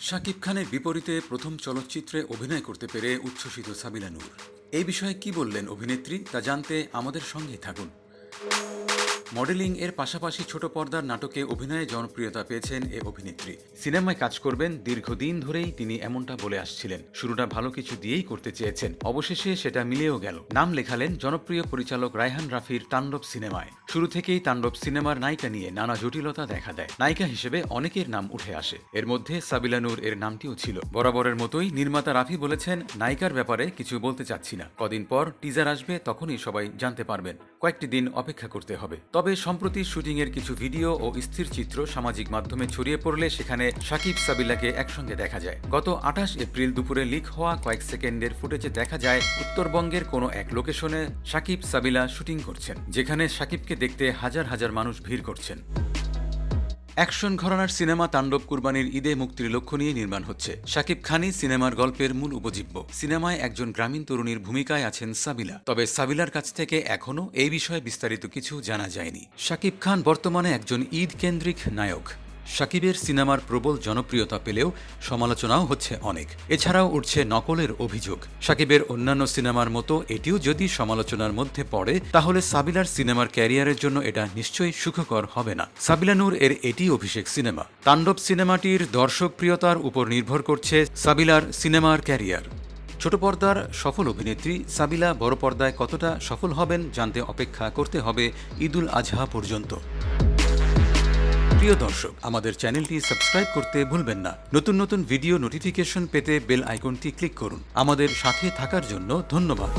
শাকিব খানের বিপরীতে প্রথম চলচ্চিত্রে অভিনয় করতে পেরে উচ্ছ্বসিত সাবিলা নূর। এই বিষয়ে কি বললেন অভিনেত্রী তা জানতে আমাদের সঙ্গে থাকুন। মডেলিং এর পাশাপাশি ছোট পর্দার নাটকে অভিনয়ে জনপ্রিয়তা পেয়েছেন এ অভিনেত্রী। সিনেমায় কাজ করবেন দীর্ঘদিন ধরেই তিনি এমনটা বলে আসছিলেন। শুরুটা ভালো কিছু দিয়েই করতে চেয়েছেন। অবশেষে সেটা মিলেও গেল। নাম লেখালেন জনপ্রিয় পরিচালক রায়হান রাফির তাণ্ডব সিনেমায়। শুরু থেকেই তাণ্ডব সিনেমার নায়িকা নিয়ে নানা জটিলতা দেখা দেয়। নায়িকা হিসেবে অনেকের নাম উঠে আসে। এর মধ্যে সাবিলা নূর এর নামটিও ছিল। বরাবরের মতোই নির্মাতা রাফি বলেছেন, নায়িকার ব্যাপারে কিছু বলতে চাচ্ছি না। কদিন পর টিজার আসবে, তখনই সবাই জানতে পারবেন। কয়েকটি দিন অপেক্ষা করতে হবে। তবে সম্প্রতি শুটিংয়ের কিছু ভিডিও ও স্থির চিত্র সামাজিক মাধ্যমে ছড়িয়ে পড়লে সেখানে সাকিব সাবিলাকে একসঙ্গে দেখা যায়। গত আঠাশ এপ্রিল দুপুরে লিক হওয়া কয়েক সেকেন্ডের ফুটেজে দেখা যায়, উত্তরবঙ্গের কোনো এক লোকেশনে সাকিব সাবিলা শুটিং করছেন, যেখানে সাকিবকে দেখতে হাজার হাজার মানুষ ভিড় করছেন। অ্যাকশন ঘরানার সিনেমা তাণ্ডব কুরবানির ঈদে মুক্তির লক্ষ্য নিয়ে নির্মাণ হচ্ছে। শাকিব খানই সিনেমার গল্পের মূল উপজীব্য। সিনেমায় একজন গ্রামীণ তরুণীর ভূমিকায় আছেন সাবিলা। তবে সাবিলার কাছ থেকে এখনও এই বিষয়ে বিস্তারিত কিছু জানা যায়নি। শাকিব খান বর্তমানে একজন ঈদ কেন্দ্রিক নায়ক। শাকিবের সিনেমার প্রবল জনপ্রিয়তা পেলেও সমালোচনাও হচ্ছে অনেক। এছাড়াও উঠছে নকলের অভিযোগ। শাকিবের অন্যান্য সিনেমার মতো এটিও যদি সমালোচনার মধ্যে পড়ে, তাহলে সাবিলার সিনেমার ক্যারিয়ারের জন্য এটা নিশ্চয়ই সুখকর হবে না। সাবিলানুর এর এটি অভিষেক সিনেমা। তাণ্ডব সিনেমাটির দর্শকপ্রিয়তার উপর নির্ভর করছে সাবিলার সিনেমার ক্যারিয়ার। ছোট পর্দার সফল অভিনেত্রী সাবিলা বড় পর্দায় কতটা সফল হবেন জানতে অপেক্ষা করতে হবে ঈদুল আজহা পর্যন্ত। প্রিয় দর্শক, আমাদের চ্যানেলটি সাবস্ক্রাইব করতে ভুলবেন না। নতুন নতুন ভিডিও নোটিফিকেশন পেতে বেল আইকনটি ক্লিক করুন। আমাদের সাথে থাকার জন্য ধন্যবাদ।